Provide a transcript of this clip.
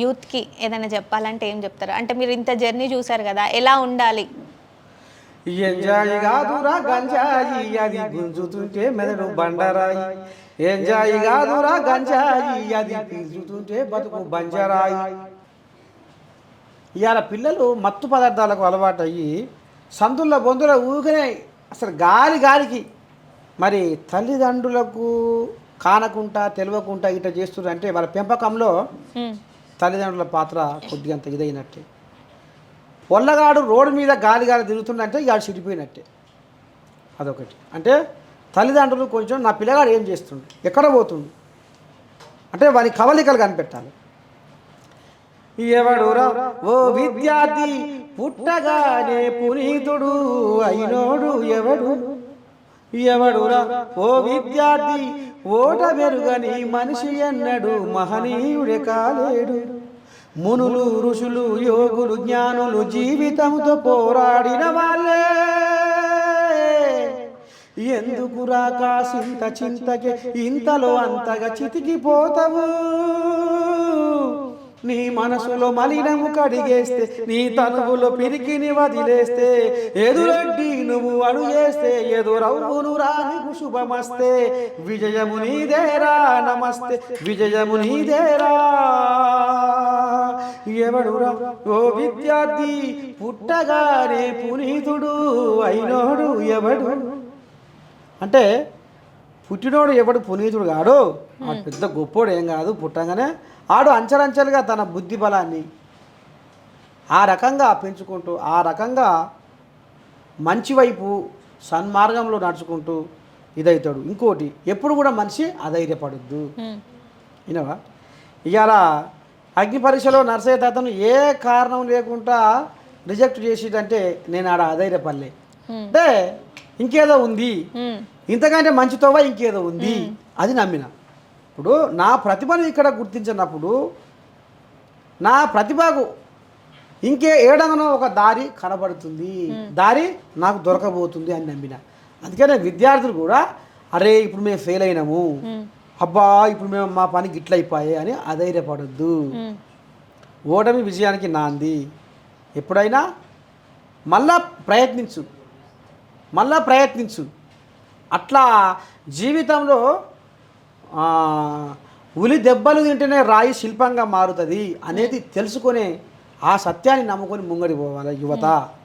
యూత్కి ఏదైనా చెప్పాలంటే ఏం చెప్తారు? అంటే మీరు ఇంత జర్నీ చూసారు కదా ఎలా ఉండాలి? ఎంజాయి కాదురా గంజాయి అది గుంజుతుంటే మెదడు బండరాయి. ఎంజాయి కాదురా గంజాయి అది గుంజుతుంటే బతుకు బంజరాయి. ఇవాళ పిల్లలు మత్తు పదార్థాలకు అలవాటు అయ్యి సందుల బొందుల ఊగనే అసలు గాలి గాలికి. మరి తల్లిదండ్రులకు కానకుంటా తెలియకుండా ఇట్లా చేస్తున్నారు అంటే వాళ్ళ పెంపకంలో. తల్లిదండ్రుల పాత్ర కొద్దిగా అంత ఇదైనట్టే. పొల్లగాడు రోడ్డు మీద గాలి గాలి తిరుగుతుండంటే ఇవాడు చిరిపోయినట్టే అదొకటి. అంటే తల్లిదండ్రులు కొంచెం నా పిల్లగాడు ఏం చేస్తుండు? ఎక్కడ పోతుండు? అంటే వారి కవలికలు కనిపెట్టాలి. ఎవడురా ఓ విద్యార్థి పుట్టగానే పునీతుడు అయినోడు ఎవడు? ఎవడురా ఓ విద్యార్థి ఓట మెరుగని మనిషి ఎన్నడు మహనీయుడే కాలేడు. మునులు ఋషులు యోగులు జ్ఞానులు జీవితంతో పోరాడిన వాళ్ళే. ఎందుకురా కాసింత చింతకే ఇంతలో అంతగా చితికిపోతావు? మనసులో మలినము కడిగేస్తే నీ తనువులో పిరికిని వదిలేస్తే ఎదురడ్డి నువ్వు అడుగేస్తే ఎదురవును రాని శుభమస్తే విజయము నీదేరా నమస్తే విజయము నీదేరా ఎవడురా? ఓ విద్యార్థి పుట్టగానే పునీతుడు అయినోడు ఎవడు? అంటే పుట్టినోడు ఎవడు పునీతుడు కాడు. పెద్ద గొప్పోడు ఏం కాదు పుట్టంగానే ఆడు అంచెలంచెలుగా తన బుద్ధి బలాన్ని ఆ రకంగా పెంచుకుంటూ ఆ రకంగా మంచి వైపు సన్మార్గంలో నడుచుకుంటూ ఇదవుతాడు ఇంకోటి ఎప్పుడు కూడా మనిషి అధైర్యపడద్దు. వినవా? ఇవాళ అగ్ని పరీక్షలో నర్సయ్య తాతను ఏ కారణం లేకుండా రిజెక్ట్ చేసేటంటే నేను ఆడ అధైర్యపడలే. హ్మ్. అంటే ఇంకేదో ఉంది. ఇంతకంటే మంచితోవా ఇంకేదో ఉంది. అది నమ్మిన. ఇప్పుడు నా ప్రతిభను ఇక్కడ గుర్తించినప్పుడు నా ప్రతిభకు ఇంకే ఏడనో ఒక దారి కనబడుతుంది. దారి నాకు దొరకబోతుంది అని నమ్మిన. అందుకనే విద్యార్థులు కూడా అరే ఇప్పుడు మేము ఫెయిల్ అయినాము. అబ్బా ఇప్పుడు మేము మా పని గిట్లయిపోయాయి అని అధైర్యపడొద్దు. ఓటమి విజయానికి నాంది. ఎప్పుడైనా మళ్ళా ప్రయత్నించు. మళ్ళా ప్రయత్నించు. అట్లా జీవితంలో ఉలి దెబ్బలు తింటేనే రాయి శిల్పంగా మారుతుంది అనేది తెలుసుకునే ఆ సత్యాన్ని నమ్ముకొని ముంగడి పోవాలి యువత.